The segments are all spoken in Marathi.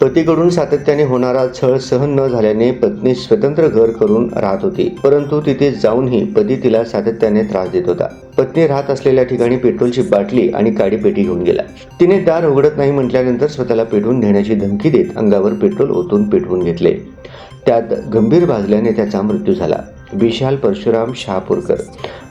पतीकडून सातत्याने होणारा छळ सहन न झाल्याने पत्नी स्वतंत्र घर करून राहत होती. परंतु तिथे जाऊनही पती तिला सातत्याने त्रास देत होता. पत्नी राहत असलेल्या ठिकाणी पेट्रोलची बाटली आणि काडी पेटी घेऊन गेला. तिने दार उघडत नाही म्हटल्यानंतर स्वतःला पेटवून घेण्याची धमकी देत अंगावर पेट्रोल ओतून पेटवून घेतले. त्यात गंभीर भाजल्याने त्याचा मृत्यू झाला. विशाल परशुराम शहापूरकर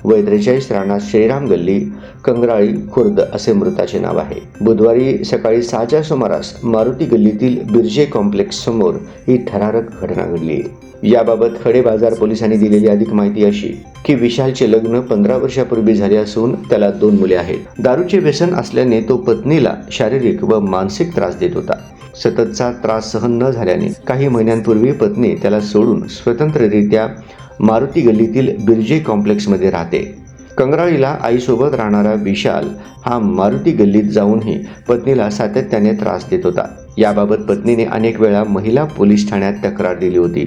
वय त्रेचाळीस राणा श्रीराम गल्ली कंगराळी खुर्द असे मृताचे नाव आहे. बुधवारी सकाळी सहाच्या सुमारास मारुती गल्लीतील बिर्जे कॉम्प्लेक्स समोर ही थरारक घटना घडली. याबाबत खडे बाजार पोलिसांनी दिलेली अधिक माहिती अशी की विशालचे लग्न पंधरा वर्षापूर्वी झाले असून त्याला दोन मुले आहेत. दारूचे व्यसन असल्याने तो पत्नीला शारीरिक व मानसिक त्रास देत होता. सततचा त्रास सहन न झाल्याने काही महिन्यांपूर्वी पत्नी त्याला सोडून स्वतंत्ररित्या मारुती गल्लीतील बिर्जे कॉम्प्लेक्समध्ये राहते. कंगराळीला आईसोबत राहणारा विशाल हा मारुती गल्लीत जाऊनही पत्नीला सातत्याने त्रास देत होता. याबाबत पत्नीने अनेक वेळा महिला पोलीस ठाण्यात तक्रार दिली होती.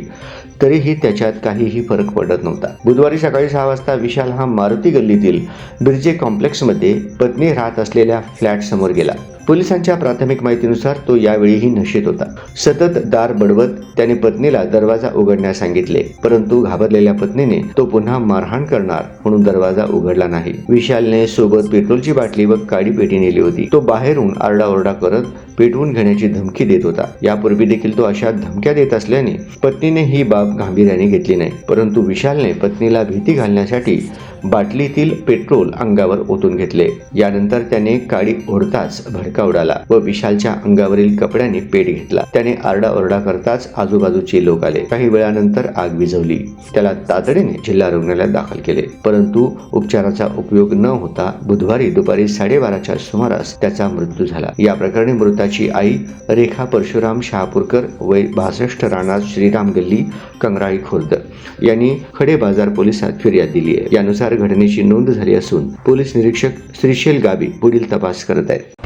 तरीही त्याच्यात काहीही फरक पडत नव्हता. बुधवारी सकाळी सहा वाजता विशाल हा मारुती गल्लीतील बिर्जे कॉम्प्लेक्समध्ये पत्नी राहत असलेल्या फ्लॅट समोर गेला. पोलिसांच्या प्राथमिक माहितीनुसार तो यावेळीही नशेत होता. सतत दार बडवत त्याने पत्नीला दरवाजा उघडण्यास सांगितले. परंतु घाबरलेल्या पत्नीने तो पुन्हा मारहाण करणार म्हणून दरवाजा उघडला नाही. विशालने सोबत पेट्रोलची बाटली व काडी पेटी नेली होती. तो बाहेरून आरडाओरडा करत पेटवून घेण्याची धमकी देत होता. यापूर्वी देखील तो अशा धमक्या देत असल्याने पत्नीने ही बाब गांभीर्याने घेतली नाही. परंतु विशालने पत्नीला भीती घालण्यासाठी बाटलीतील पेट्रोल अंगावर ओतून घेतले. यानंतर त्याने काडी ओढताच भडका उडाला व विशालच्या अंगावरील कपड्याने पेट घेतला. त्याने आरडाओरडा करताच आजूबाजूचे लोक आले. काही वेळानंतर आग विझवली. त्याला तातडीने जिल्हा रुग्णालयात दाखल केले. परंतु उपचाराचा उपयोग न होता बुधवारी दुपारी साडेबाराच्या सुमारास त्याचा मृत्यू झाला. या प्रकरणी मृताची आई रेखा परशुराम शहापूरकर वय बासष्ट राणा श्रीराम गल्ली कंगराळी खुर्द यांनी खडे बाजार पोलिसात फिर्याद दिली आहे. यानुसार घटनेची नोंद झाली असून पोलीस निरीक्षक श्रीशेल गाबी पुढील तपास करत आहेत.